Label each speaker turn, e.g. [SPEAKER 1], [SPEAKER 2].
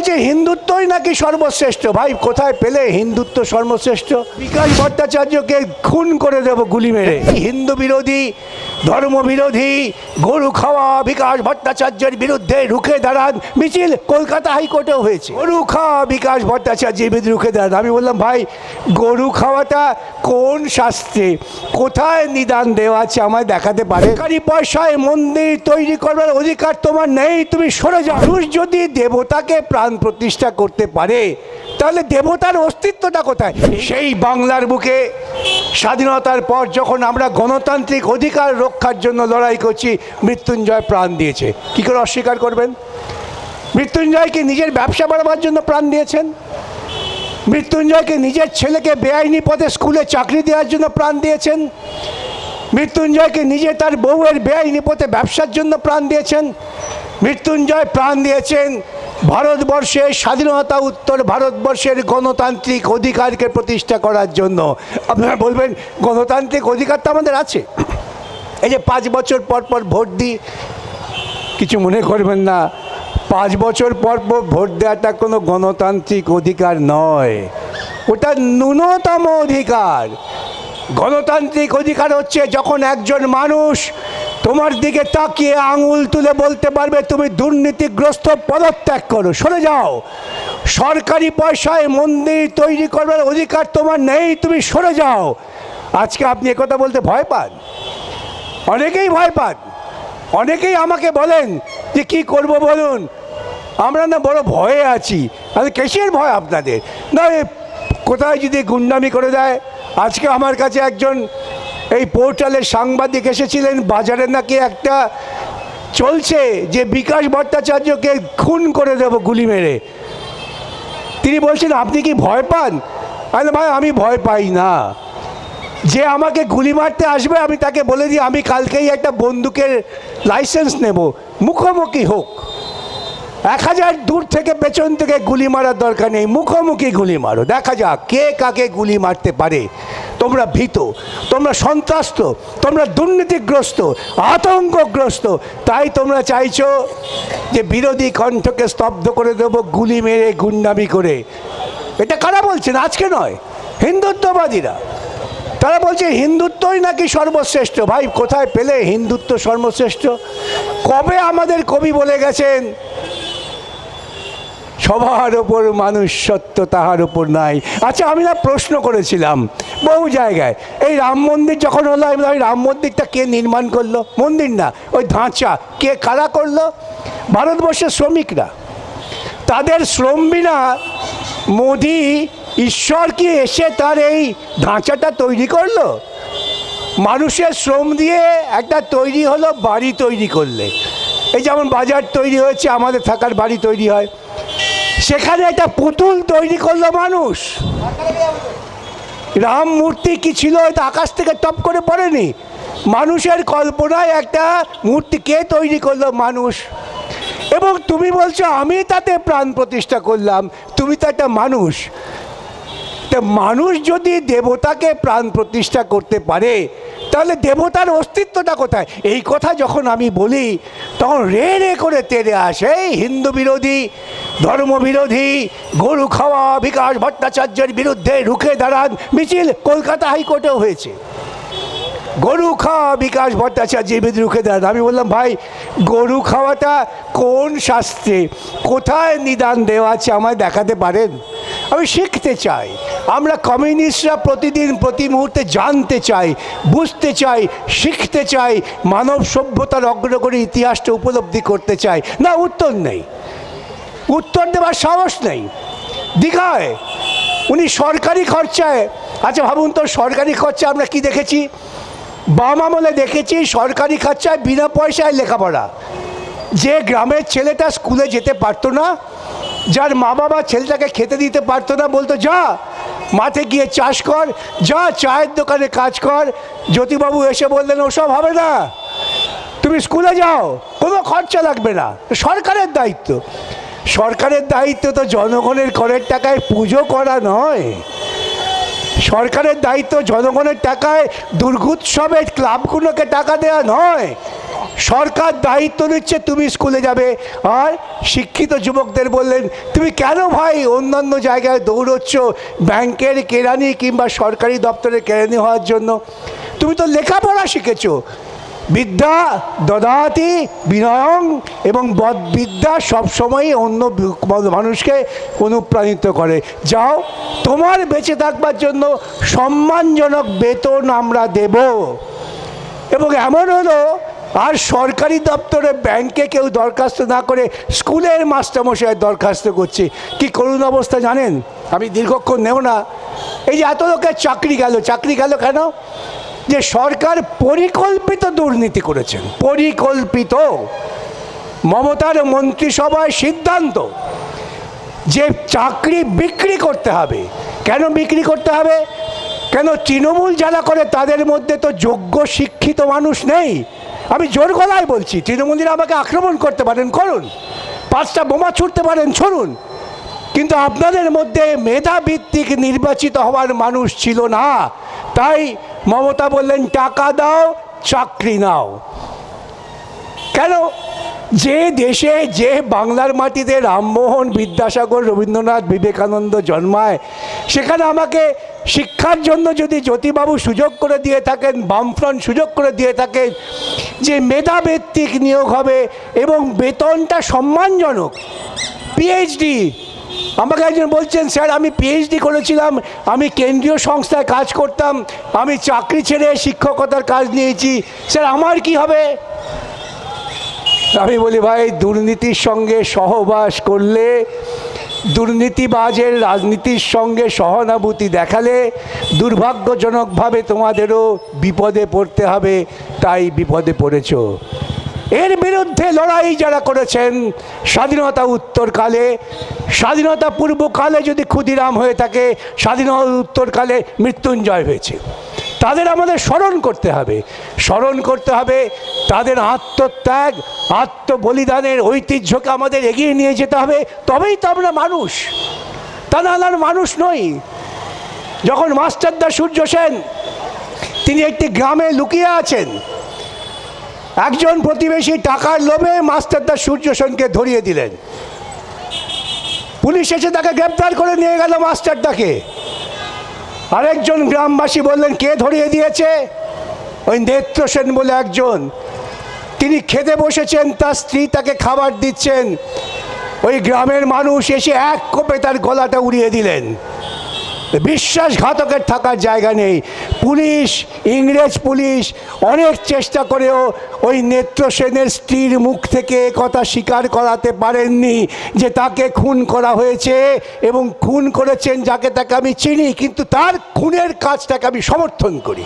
[SPEAKER 1] বলছে হিন্দুত্বই নাকি সর্বশ্রেষ্ঠ? ভাই কোথায় পেলে হিন্দুত্ব সর্বশ্রেষ্ঠ? বিকাশ ভট্টাচার্যকে খুন করে দেব গুলি মেরে। হিন্দু বিরোধী ধর্ম বিরোধী গরু খাওয়া বিকাশ ভট্টাচার্যের বিরুদ্ধে রুখে দাঁড়ান মিছিল কলকাতা হাইকোর্টেও হয়েছে। গরু খাওয়া বিকাশ ভট্টাচার্যের বিরুদ্ধে রুখে দাঁড়ান। আমি বললাম ভাই গরু খাওয়াটা কোন শাস্ত্রে? কোথায় নিদান দেওয়া আছে আমায় দেখাতে পারে? সরকারি পয়সায় মন্দির তৈরি করবার অধিকার তোমার নেই তুমি সরে যাও। মানুষ যদি দেবতাকে প্রাণ প্রতিষ্ঠা করতে পারে তাহলে দেবতার অস্তিত্বটা কোথায়? সেই বাংলার বুকে স্বাধীনতার পর যখন আমরা গণতান্ত্রিক অধিকার রক্ষার জন্য লড়াই করছি, মৃত্যুঞ্জয় প্রাণ দিয়েছে। কি করে অস্বীকার করবেন? মৃত্যুঞ্জয় কি নিজের ব্যবসা বাড়াবার জন্য প্রাণ দিয়েছেন। মৃত্যুঞ্জয়কে নিজের ছেলেকে বেআইনি পথে স্কুলে চাকরি দেওয়ার জন্য প্রাণ দিয়েছেন। মৃত্যুঞ্জয়কে নিজে তার বউয়ের বেআইনি পথে ব্যবসার জন্য প্রাণ দিয়েছেন। মৃত্যুঞ্জয় প্রাণ দিয়েছেন ভারতবর্ষের স্বাধীনতা উত্তর ভারতবর্ষের গণতান্ত্রিক অধিকারকে প্রতিষ্ঠা করার জন্য। আপনারা বলবেন, গণতান্ত্রিক অধিকার তো আমাদের আছে। এই যে পাঁচ বছর পর পর ভোট দিই, কিছু মনে করবেন না। পাঁচ বছর পর পর ভোট দেওয়াটা কোনো গণতান্ত্রিক অধিকার নয়। ওটা ন্যূনতম অধিকার। গণতান্ত্রিক অধিকার হচ্ছে যখন একজন মানুষ তোমার দিকে তাকিয়ে আঙুল তুলে বলতে পারবে, তুমি দুর্নীতিগ্রস্ত পদত্যাগ করো। সরে যাও। সরকারি পয়সায় মন্দির তৈরি করবার অধিকার তোমার নেই, তুমি সরে যাও। আজকে আপনি একথা বলতে ভয় পান? অনেকেই ভয় পান। অনেকেই আমাকে বলেন যে, কি করব বলুন? আমরা না বড় ভয়ে আছি। আমি কেসের ভয় আপনাদের? না কোথায় যদি গুন্ডামি করে দেয়? আজকে আমার কাছে একজন এই পোর্টালের সাংবাদিক এসেছিলেন, বাজারে নাকি একটা চলছে যে বিকাশ ভট্টাচার্যকে খুন করে দেব গুলি মেরে। তিনি বলছেন, আপনি কি ভয় পান? আরে ভাই, আমি ভয় পাই না। যে আমাকে গুলি মারতে আসবে, আমি তাকে বলে দিই, আমি কালকেই একটা বন্দুকের লাইসেন্স নেব, মুখোমুখি হোক। এক হাজার দূর থেকে পেছন থেকে গুলি মারার দরকার নেই, মুখোমুখি গুলি মারো। দেখা যাক কে কাকে গুলি মারতে পারে। তোমরা ভীত, তোমরা সন্ত্রাস্ত, তোমরা দুর্নীতিগ্রস্ত, আতঙ্কগ্রস্ত। তাই তোমরা চাইছো যে বিরোধী কণ্ঠকে স্তব্ধ করে দেবো, গুলি মেরে, গুন্ডামি করে। এটা কারা বলছেন আজকে নয়, হিন্দুত্ববাদীরা। তারা বলছে, হিন্দুত্বই নাকি সর্বশ্রেষ্ঠ? ভাই, কোথায় পেলে হিন্দুত্ব সর্বশ্রেষ্ঠ? কবে আমাদের কবি বলে গেছেন সবার ওপর মানুষ সত্য, তাহার ওপর নাই। আচ্ছা আমি না প্রশ্ন করেছিলাম, বহু জায়গায়, এই রাম মন্দির যখন হলো, আমি ওই রাম মন্দিরটা কে নির্মাণ করল? মন্দির না, ওই ধাঁচা, কে কারা করল? ভারতবর্ষের শ্রমিকরা। তাদের শ্রম বিনা মোদি ঈশ্বর কি এসে তার এই ধাঁচাটা তৈরি করল? মানুষের শ্রম দিয়ে একটা তৈরি হলো, বাড়ি তৈরি করলে। এই যেমন বাজার তৈরি হয়েছে, আমাদের থাকার বাড়ি তৈরি হয়। সেখানে একটা পুতুল তৈরি করল মানুষ। রাম মূর্তি কি ছিল এটা আকাশ থেকে টপ করে পড়েনি। মানুষের কল্পনায় একটা মূর্তি কে তৈরি করল মানুষ? এবং তুমি বলছো, আমি তাতে প্রাণ প্রতিষ্ঠা করলাম, তুমি তো একটা মানুষ। তা মানুষ যদি দেবতাকে প্রাণ প্রতিষ্ঠা করতে পারে, তাহলে দেবতার অস্তিত্বটা কোথায়? এই কথা যখন আমি বলি, তখন রে রে করে তেরে আসে হিন্দু বিরোধী ধর্ম বিরোধী গরু খাওয়া বিকাশ ভট্টাচার্যের বিরুদ্ধে রুখে দাঁড়ান মিছিল কলকাতা হাইকোর্টেও হয়েছে। গরু খাওয়া বিকাশ ভট্টাচার্যের বিরুদ্ধে রুখে দাঁড়ান। আমি বললাম, ভাই, গরু খাওয়াটা কোন শাস্ত্রে? কোথায় নিদান দেওয়া আছে আমায় দেখাতে পারেন? আমি শিখতে চাই। আমরা কমিউনিস্টরা প্রতিদিন, প্রতি মুহূর্তে জানতে চাই, বুঝতে চাই, শিখতে চাই, মানব সভ্যতার অগ্রগণী ইতিহাসটা উপলব্ধি করতে চাই। না, উত্তর নেই। উত্তর দেওয়ার সাহস নেই। দীঘায় উনি সরকারি খরচায় আচ্ছা ভাবুন তো, সরকারি খরচা আমরা কি দেখেছি? বাম আমলে দেখেছি সরকারি খরচায় বিনা পয়সায় লেখাপড়া। যে গ্রামের ছেলেটা স্কুলে যেতে পারতো না, যার মা বাবা ছেলেটাকে খেতে দিতে পারতো না, বলতো, যা, মাঠে গিয়ে চাষ কর, যা, চায়ের দোকানে কাজ কর। জ্যোতিবাবু এসে বললেন, ওসব হবে না। তুমি স্কুলে যাও, কোনো খরচা লাগবে না। সরকারের দায়িত্ব। সরকারের দায়িত্ব তো জনগণের করের টাকায় পুজো করা নয়। সরকারের দায়িত্ব জনগণের টাকায় দুর্গোৎসবের ক্লাবগুলোকে টাকা দেওয়া নয়। সরকার দায়িত্ব নিচ্ছে, তুমি স্কুলে যাবে। আর শিক্ষিত যুবকদের বললেন, তুমি কেন ভাই অন্যান্য জায়গায় দৌড়চ্ছ? ব্যাংকের কেরানি কিংবা সরকারি দপ্তরে কেরানি হওয়ার জন্য। তুমি তো লেখাপড়া শিখেছো। বিদ্যা দদাতি বিনয়ং এবং বদবিদ্যা সবসময়ই অন্য মানুষকে অনুপ্রাণিত করে। যাও, তোমার বেঁচে থাকবার জন্য সম্মানজনক বেতন আমরা দেব। এবং এমন হলো, আর সরকারি দপ্তরে ব্যাংকে কেউ দরখাস্ত না করে স্কুলের মাস্টারমশাই দরখাস্ত করছে। কি করুণ অবস্থা জানেন? আমি দীর্ঘক্ষণ নেব না। এই যে এত লোকের চাকরি গেল চাকরি গেল কেন? যে সরকার পরিকল্পিত দুর্নীতি করেছেন। পরিকল্পিত। মমতার মন্ত্রিসভায় সিদ্ধান্ত যে চাকরি বিক্রি করতে হবে। কেন বিক্রি করতে হবে? কেন তৃণমূল যারা করে তাদের মধ্যে তো যোগ্য, শিক্ষিত মানুষ নেই। আমি জোর গলায় বলছি, তৃণমূলীরা আমাকে আক্রমণ করতে পারেন, করুন। পাঁচটা বোমা ছুটতে পারেন, ছড়ুন। কিন্তু আপনাদের মধ্যে মেধাভিত্তিক নির্বাচিত হওয়ার মানুষ ছিল না। তাই মমতা বললেন, টাকা দাও, চাকরি নাও। কেন? যে দেশে, যে বাংলার মাটিতে রামমোহন বিদ্যাসাগর, রবীন্দ্রনাথ বিবেকানন্দ জন্মায়, সেখানে আমাকে শিক্ষার জন্য যদি জ্যোতিবাবু সুযোগ করে দিয়ে থাকেন, বামফ্রন্ট সুযোগ করে দিয়ে থাকেন, যে মেধাভিত্তিক নিয়োগ হবে এবং বেতনটা সম্মানজনক পিএইচডি আমাকে একজন বলছেন, স্যার, আমি পিএইচডি করেছিলাম, আমি কেন্দ্রীয় সংস্থায় কাজ করতাম, আমি চাকরি ছেড়ে শিক্ষকতার কাজ নিয়েছি। স্যার, আমার কি হবে? আমি বলি, ভাই, দুর্নীতির সঙ্গে সহবাস করলে, দুর্নীতিবাজের রাজনীতির সঙ্গে সহানুভূতি দেখালে, দুর্ভাগ্যজনকভাবে তোমাদেরও বিপদে পড়তে হবে, তাই বিপদে পড়েছ। এর বিরুদ্ধে লড়াই যারা করেছেন, স্বাধীনতা উত্তরকালে, স্বাধীনতা পূর্বকালে যদি ক্ষুদিরাম হয়ে থাকে, স্বাধীনতা উত্তরকালে মৃত্যুঞ্জয় হয়েছে। তাদের আমাদের স্মরণ করতে হবে। স্মরণ করতে হবে, তাদের আত্মত্যাগ, আত্মবলিদানের ঐতিহ্যকে আমাদের এগিয়ে নিয়ে যেতে হবে। তবেই তো আমরা মানুষ। তা না মানুষ নই। যখন মাস্টারদা সূর্য সেন, তিনি একটি গ্রামে লুকিয়ে আছেন একজন প্রতিবেশী টাকার লোভে মাস্টারদা সূর্য সেনকে ধরিয়ে দিলেন। পুলিশ এসে তাকে গ্রেপ্তার করে নিয়ে গেল মাস্টারদাকে আরেকজন গ্রামবাসী বললেন, কে ধরিয়ে দিয়েছে? ওই নেত্র সেন বলে একজন। তিনি খেতে বসেছেন, তার স্ত্রী তাকে খাবার দিচ্ছেন। ওই গ্রামের মানুষ এসে এক কোপে তার গলাটা উড়িয়ে দিলেন। বিশ্বাসঘাতকের থাকার জায়গা নেই। পুলিশ, ইংরেজ পুলিশ অনেক চেষ্টা করেও ওই নেত্রসেনের স্ত্রীর মুখ থেকে কথা স্বীকার করাতে পারেননি যে তাকে খুন করা হয়েছে এবং খুন করেছেন যাকে তাকে আমি চিনি, কিন্তু তার খুনের কাজটাকে আমি সমর্থন করি।